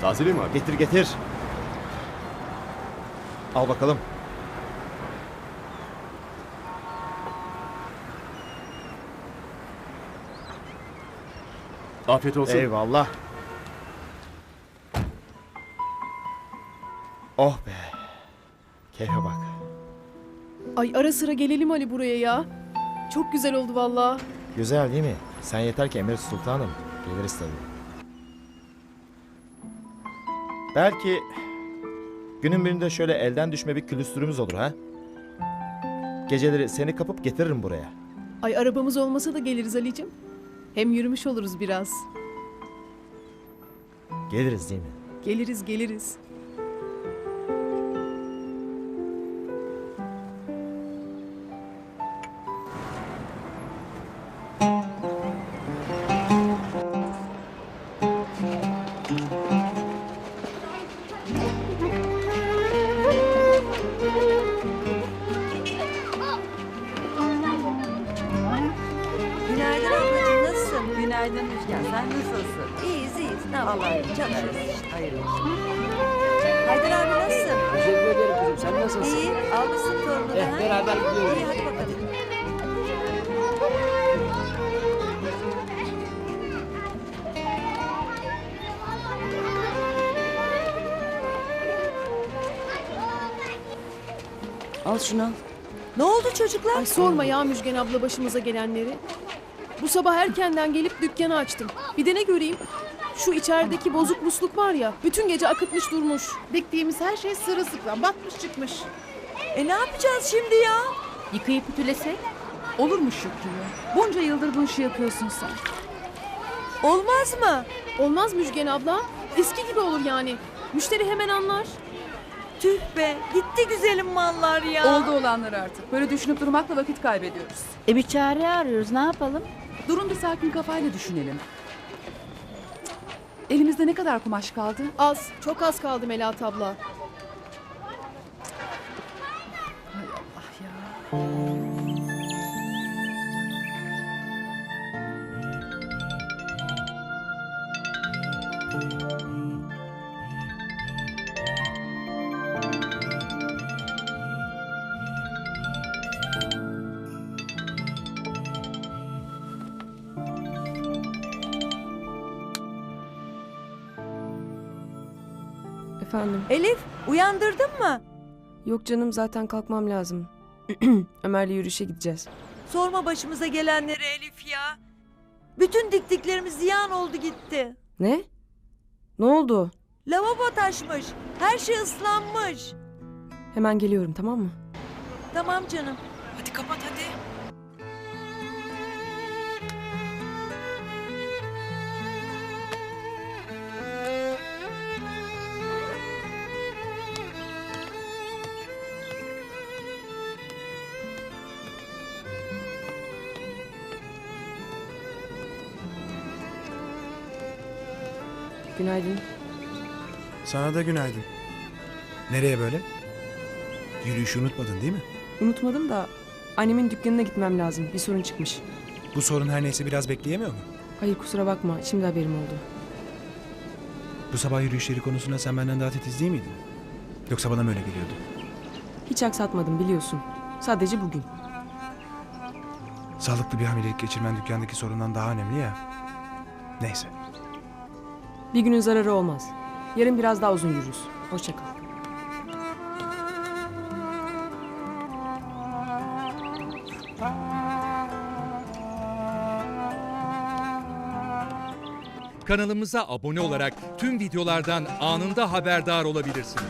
Tazeli mi abi? Getir getir. Al bakalım. Afiyet olsun. Eyvallah. Oh be. Keyfe bak. Ay ara sıra gelelim Ali buraya ya. Çok güzel oldu vallahi. Güzel değil mi? Sen yeter ki Emir Sultanım. Geliriz tabii. Belki günün birinde şöyle elden düşme bir külüstürümüz olur ha? Geceleri seni kapıp getiririm buraya. Ay arabamız olmasa da geliriz Ali'cim. Hem yürümüş oluruz biraz. Geliriz değil mi? Geliriz geliriz. Günaydın Müjgan. Sen nasılsın? İyiyiz iyiyiz. Ne yapalım? Çalışıyoruz. olsun. Haydar abi nasılsın? Teşekkür ederim kızım. Sen nasılsın? İyi. Almışsın torununu Eh, ha? beraber gidiyoruz. İyi hadi bakalım. Al şunu al. Ne oldu çocuklar? Ay sorma ya Müjgan abla başımıza gelenleri. Bu sabah erkenden gelip dükkanı açtım. Bir de ne göreyim? Şu içerideki bozuk musluk var ya, bütün gece akıtmış durmuş. Diktiğimiz her şey sırılsıklam batmış çıkmış. E ne yapacağız şimdi ya? Yıkayıp ütülesek? Olur mu Şükrü? Bunca yıldır bu işi yapıyorsun sen. Olmaz mı? Olmaz Müjgan abla. Eski gibi olur yani. Müşteri hemen anlar. Tüh be. Gitti güzelim mallar ya. Oldu olanlar artık. Böyle düşünüp durmakla vakit kaybediyoruz. E bir çare arıyoruz ne yapalım? Durun bir sakin kafayla düşünelim. Elimizde ne kadar kumaş kaldı? Az, çok az kaldı Melahat abla. Efendim? Elif uyandırdın mı? Yok canım zaten kalkmam lazım. Ömer'le yürüyüşe gideceğiz. Sorma başımıza gelenleri Elif ya. Bütün diktiklerimiz ziyan oldu gitti. Ne? Ne oldu? Lavabo taşmış. Her şey ıslanmış. Hemen geliyorum tamam mı? Tamam canım. Hadi kapat hadi. Günaydın. Sana da günaydın. Nereye böyle? Yürüyüşü unutmadın değil mi? Unutmadım da annemin dükkanına gitmem lazım. Bir sorun çıkmış. Bu sorun her neyse biraz bekleyemiyor mu? Hayır kusura bakma. Şimdi haberim oldu. Bu sabah yürüyüşleri konusunda sen benden daha titiz değil miydin? Yoksa bana mı öyle geliyordu? Hiç aksatmadım biliyorsun. Sadece bugün. Sağlıklı bir hamilelik geçirmen dükkandaki sorundan daha önemli ya. Neyse. Bir günün zararı olmaz. Yarın biraz daha uzun yürürüz. Hoşça kal. Kanalımıza abone olarak tüm videolardan anında haberdar olabilirsiniz.